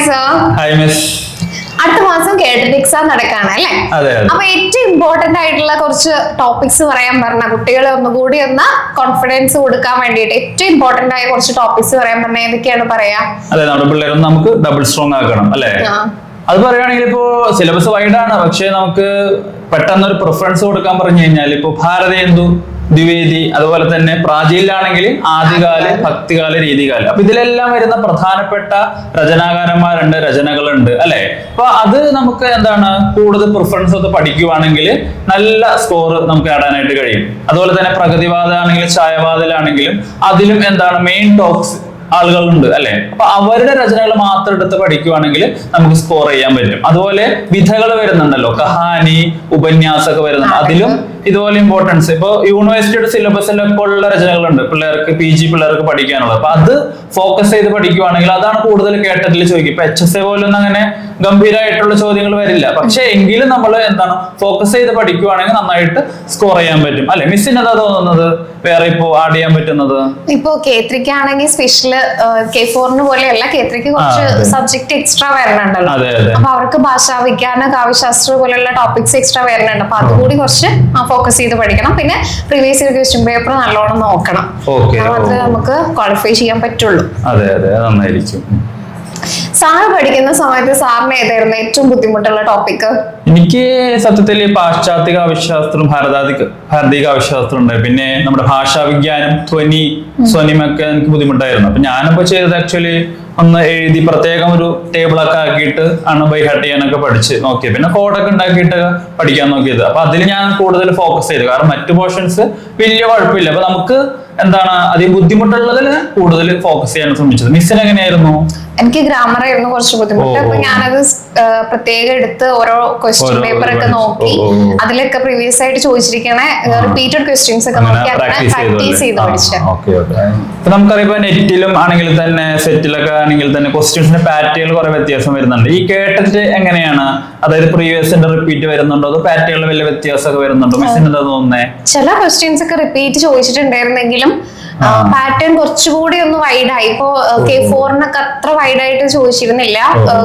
Sir hi miss അടുത്ത മാസം കേട്ടിട്ട് എക്സാം നടക്കാണ് അല്ലേ? അപ്പൊ ഏറ്റവും ഇമ്പോർട്ടന്റ് ആയിട്ടുള്ള കുറച്ച് ടോപ്പിക്സ് പറയാൻ പറഞ്ഞ കുട്ടികളെ ഒന്നുകൂടി ഒന്ന് കോൺഫിഡൻസ് കൊടുക്കാൻ വേണ്ടിയിട്ട് ഏറ്റവും ഇമ്പോർട്ടന്റ് ആയ കുറച്ച് ടോപ്പിക്സ് പറയാൻ പറഞ്ഞ ഏതൊക്കെയാണ് പറയാ? അതെ നമ്മുടെ പിള്ളേരും നമുക്ക് ഡബിൾ സ്ട്രോങ് ആക്കണം അല്ലേ? അത് പറയുകയാണെങ്കിൽ ഇപ്പോ സിലബസ് വൈഡാണ് പക്ഷെ നമുക്ക് പെട്ടെന്ന് ഒരു പ്രിഫറൻസ് കൊടുക്കാൻ പറഞ്ഞു കഴിഞ്ഞാൽ ഇപ്പൊ ഭാരതേന്ദു ദ്വിവേദി അതുപോലെ തന്നെ പ്രാചീനിലാണെങ്കിൽ ആദ്യകാല ഭക്തികാല രീതികാല. അപ്പൊ ഇതിലെല്ലാം വരുന്ന പ്രധാനപ്പെട്ട രചനാകാരന്മാരുണ്ട് രചനകളുണ്ട് അല്ലെ? അപ്പൊ അത് നമുക്ക് എന്താണ്? കൂടുതൽ പ്രിഫറൻസ് ഒക്കെ പഠിക്കുവാണെങ്കിൽ നല്ല സ്കോർ നമുക്ക് നേടാനായിട്ട് കഴിയും. അതുപോലെ തന്നെ പ്രഗതിവാദമാണെങ്കിലും ഛായവാദിലാണെങ്കിലും അതിലും എന്താണ്? മെയിൻ ടോക്സ് ആളുകളുണ്ട് അല്ലെ? അപ്പൊ അവരുടെ രചനകൾ മാത്രം എടുത്ത് പഠിക്കുവാണെങ്കിൽ നമുക്ക് സ്കോർ ചെയ്യാൻ പറ്റും. അതുപോലെ വിധകൾ വരുന്നുണ്ടല്ലോ. കഹാനി ഉപന്യാസമൊക്കെ വരുന്നുണ്ട്. അതിലും ഇതുപോലെ ഇമ്പോർട്ടൻസ് ഇപ്പൊ യൂണിവേഴ്സിറ്റിയുടെ സിലബസിലൊക്കെ ഉള്ള രചനകളുണ്ട്. പിള്ളേർക്ക് പി ജി പിള്ളേർക്ക് പഠിക്കാനുള്ളത്. അപ്പൊ അത് ഫോക്കസ് ചെയ്ത് പഠിക്കുവാണെങ്കിൽ അതാണ് കൂടുതൽ കേട്ടതിൽ ചോദിക്കും. ഇപ്പൊ എച്ച് എസ് എ പോലൊന്നും അങ്ങനെ ഗംഭീരമായിട്ടുള്ള ചോദ്യങ്ങൾ വരില്ല. പക്ഷെ എങ്കിലും നമ്മൾ എന്താണ് ഫോക്കസ് ചെയ്ത് പഠിക്കുവാണെങ്കിൽ നന്നായിട്ട് സ്കോർ ചെയ്യാൻ പറ്റും. അല്ലെ? മിസ്സിന് എന്താ തോന്നുന്നത്? വേറെ ഇപ്പോ ആഡ് ചെയ്യാൻ പറ്റുന്നത്? ഇപ്പൊ കേത്രിക്ക് ആണെങ്കിൽ സ്പെഷ്യൽ കെ ഫോറിന് പോലെയല്ല. കേത്രിക്ക് കുറച്ച് ആ, സബ്ജക്ട് എക്സ്ട്രാ വരണുണ്ടല്ലോ അപ്പൊ അവർക്ക് ഭാഷാ വിജ്ഞാന കാവ്യശാസ്ത്ര പോലെയുള്ള ടോപ്പിക്സ് എക്സ്ട്രാ വരുന്നുണ്ട്. അപ്പൊ അതുകൂടി കുറച്ച് ഫോക്കസ് ചെയ്ത് പഠിക്കണം. പിന്നെ പ്രീവിയസ് ഇയർ ക്വസ്റ്റ്യൻ പേപ്പർ നല്ലോണം നോക്കണം. നമുക്ക് ക്വാളിഫൈ ചെയ്യാൻ പറ്റുള്ളൂ. അതെ അതെ. നന്നായിരിക്കും സാറ് പഠിക്കുന്ന സമയത്ത് സാറിന് ഏതായിരുന്നു ഏറ്റവും ബുദ്ധിമുട്ടുള്ള ടോപ്പിക് എനിക്ക് സത്യത്തിൽ പാശ്ചാത്യ കാവ്യശാസ്ത്രം ഭാരതാതി ഭാരതീയ കാവ്യശാസ്ത്രം ഉണ്ട്. പിന്നെ നമ്മുടെ ഭാഷാ വിജ്ഞാനം ധ്വനി സ്വനിമൊക്കെ എനിക്ക് ബുദ്ധിമുട്ടായിരുന്നു. അപ്പൊ ഞാനിപ്പോ ചെയ്തത് ആക്ച്വലി ഒന്ന് എഴുതി പ്രത്യേകം ഒരു ടേബിളൊക്കെ ആക്കിയിട്ട് ആണ് ബൈ ഹട്ട് ചെയ്യാനൊക്കെ പഠിച്ച് നോക്കിയത്. പിന്നെ കോഡൊക്കെ ഉണ്ടാക്കിയിട്ട് പഠിക്കാൻ നോക്കിയത്. അപ്പൊ അതിൽ ഞാൻ കൂടുതൽ ഫോക്കസ് ചെയ്തു. കാരണം മറ്റു പോർഷൻസ് വലിയ കുഴപ്പമില്ല. അപ്പൊ നമുക്ക് എന്താണ് അധികം ബുദ്ധിമുട്ടുള്ളതിൽ കൂടുതൽ ഫോക്കസ് ചെയ്യാൻ ശ്രമിച്ചത്. മിസ്സിന് എങ്ങനെയായിരുന്നു? എനിക്ക് ഗ്രാമർ ആയിരുന്നു കുറച്ച് ബുദ്ധിമുട്ട്. അപ്പൊ. ഞാനത് പ്രത്യേകം എടുത്ത് ഓരോ ക്വസ്റ്റ്യൻ പേപ്പർ ഒക്കെ നോക്കി. അതിലൊക്കെ പ്രീവിയസ് ആയിട്ട് ചോദിച്ചിരിക്കണ റിപ്പീറ്റഡ് ക്വസ്റ്റ്യൻസ് ഒക്കെ നോക്കി അങ്ങനെ പ്രാക്ടീസ് ചെയ്ത് പഠിച്ചത് നമുക്കറിയാം നെറ്റിലും ആണെങ്കിൽ തന്നെ സെറ്റിലൊക്കെ ആണെങ്കിൽ തന്നെ ക്വസ്റ്റ്യൻസിന്റെ പാറ്റേൺ കുറെ വ്യത്യാസം വരുന്നുണ്ട്. ഈ കേട്ടിട്ട് എങ്ങനെയാണ്? അതായത് പ്രീവിയസിന്റെ റിപ്പീറ്റ് വരുന്നുണ്ടോ? അതോ പാറ്റേണിൽ വലിയ വ്യത്യാസമൊക്കെ വരുന്നുണ്ടോ? മിസ്സിന് എന്താ തോന്നുന്നത് ചില ക്വസ്റ്റ്യൻസ് ഒക്കെ റിപ്പീറ്റ് ചോദിച്ചിട്ടുണ്ടായിരുന്നെങ്കിലും. പാറ്റേൺ കുറച്ചുകൂടി ഒന്ന് വൈഡായി ഇപ്പോ കെ ഫോറിനൊക്കെ അത്ര വൈഡായിട്ട് ചോദിച്ചിരുന്നില്ല.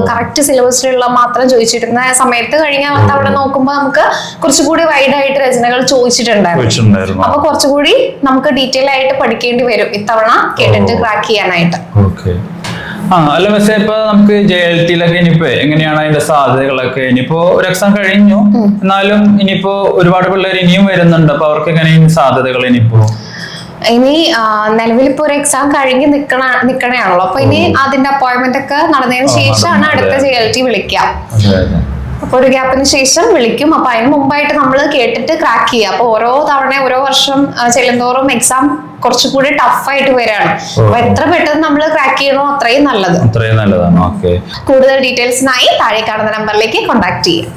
കറക്റ്റ് സിലബസിലുള്ള മാത്രം ചോദിച്ചിരുന്ന സമയത്ത് കഴിഞ്ഞ തവണ നോക്കുമ്പോൾ നമുക്ക് കുറച്ചുകൂടി വൈഡായിട്ട് രചനകൾ ചോദിച്ചിട്ടുണ്ടായിരുന്നു. അപ്പൊ കുറച്ചുകൂടി നമുക്ക് ഡീറ്റെയിൽ ആയിട്ട് പഠിക്കേണ്ടി വരും ഇത്തവണ കേട്ടിട്ട്. ക്രാക്ക് ചെയ്യാനായിട്ട്. ആ അല്ല പക്ഷേ ഇപ്പൊ നമുക്ക് ജെ എൽ ടിയിലൊക്കെ ഇനിയിപ്പോ എങ്ങനെയാണ് അതിന്റെ സാധ്യതകളൊക്കെ? ഇനിയിപ്പോ ഒരു എക്സാം കഴിഞ്ഞു. എന്നാലും ഇനിയിപ്പോ ഒരുപാട് പിള്ളേർ ഇനിയും വരുന്നുണ്ട്. അപ്പൊ അവർക്ക് എങ്ങനെയും സാധ്യതകൾ ഇനിയിപ്പോ? ഇനി നിലവിൽ ഇപ്പൊ ഒരു എക്സാം കഴിഞ്ഞ് നിക്കണ നിക്കണയാണല്ലോ. അപ്പൊ ഇനി അതിന്റെ അപ്പോയിന്റ്മെന്റ് ഒക്കെ നടന്നതിന് ശേഷമാണ് അടുത്ത ജെ എൽ ടി വിളിക്കുക. അതെ അപ്പൊ ഒരു ഗ്യാപ്പിന് ശേഷം വിളിക്കും. അപ്പൊ അതിന് മുമ്പായിട്ട് നമ്മൾ കേട്ടിട്ട് ക്രാക്ക് ചെയ്യുക. അപ്പൊ ഓരോ തവണ ഓരോ വർഷം ചെല്ലുന്തോറും എക്സാം കുറച്ചുകൂടി ടഫ് ആയിട്ട് വരികയാണ്. അപ്പൊ എത്ര പെട്ടെന്ന് നമ്മൾ ക്രാക്ക് ചെയ്യണോ അത്രയും നല്ലത്. അത്രയും നല്ലതാണ്. കൂടുതൽ ഡീറ്റെയിൽസിനായി താഴെ കാണുന്ന നമ്പറിലേക്ക് കോൺടാക്ട് ചെയ്യുക.